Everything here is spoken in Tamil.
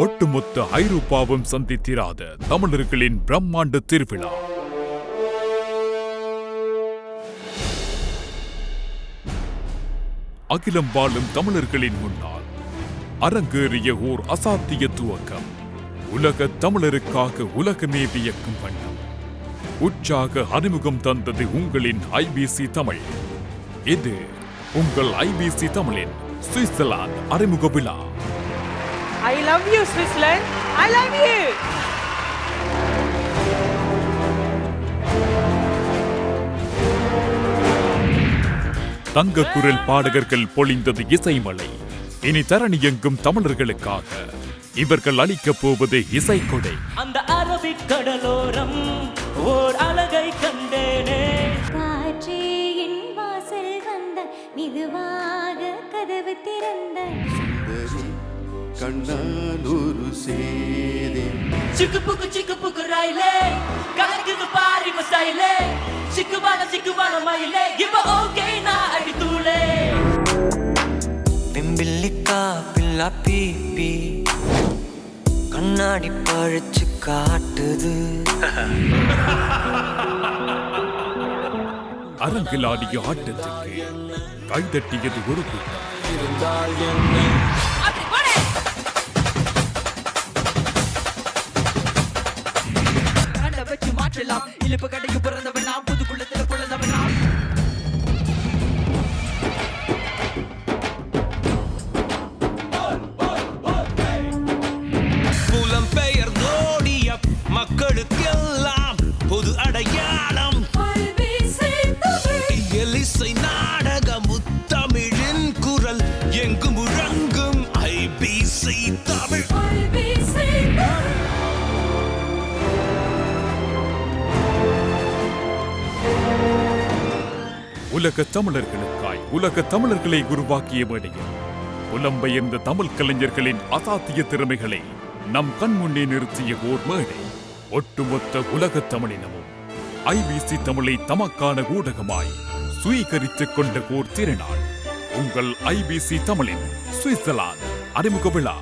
ஒட்டுமொத்த ஐரோப்பாவும் சந்தித்திராத தமிழர்களின் பிரம்மாண்ட திருவிழா. அகிலம் வாழும் தமிழர்களின் முன்னால் அரங்கேறிய ஓர் அசாத்திய துவக்கம். உலக தமிழருக்காக உலகமே வியக்கும் வண்ணம். உற்சாக அறிமுகம் தந்தது உங்களின் ஐபிசி தமிழ். இது உங்கள் ஐபிசி தமிழின் சுவிட்சர்லாந்து அறிமுக விழா. I love you, Switzerland. I love you. தங்க குரல் பாடகர்கள் பொழிந்தது இசைமலை இனி தரணி எங்கும் தமிழர்களுக்காக இவர்கள் அளிக்கப் போவது இசைக்கொடை அந்த அரபிக் கடலோரம் ஓர் அழகை கண்டேனே காற்றே என் வாசல் வந்த மெதுவாக கண்ணானூரு சேதே சிக்கு புக்கு சிக்கு புக்கு ரயிலே கலக்குது பாரி மஸ்டைலே சிக்குவான சிக்குவான மயிலே இப்ப ஓகே நான் அடி தூளே பிம்பில்லிக்கா பில்லா பீப்பி கண்ணாடி பழிச்சு காட்டுது. அரங்கில் ஆடிய ஆட்டத்துக்கு கைதட்டியது ஒரு கூட்டம். அப்படி மாற்றலாம் இழுப்பு கடைக்கு பிறந்தவன் நான் புது குள்ளத்துல பிறந்தவன் நான். புலம்பெயர் நோடிய மக்களுக்கெல்லாம் பொது அடையாளம். எலிசை நாடக உலக தமிழர்களுக்காய். உலக தமிழர்களை உருவாக்கிய வேளையில் புலம்பெயர்ந்த தமிழ் கலைஞர்களின் அசாத்திய திறமைகளை நம் கண்முன்னே நிறுத்திய ஓர் மேடை. ஒட்டுமொத்த உலக தமிழினமும் ஐபிசி தமிழை தமக்கான ஊடகமாய் சுவீகரித்துக் கொண்ட ஓர் திருநாள் உங்கள் ஐபிசி தமிழின் சுவிட்சர்லாந்து அறிமுக விழா.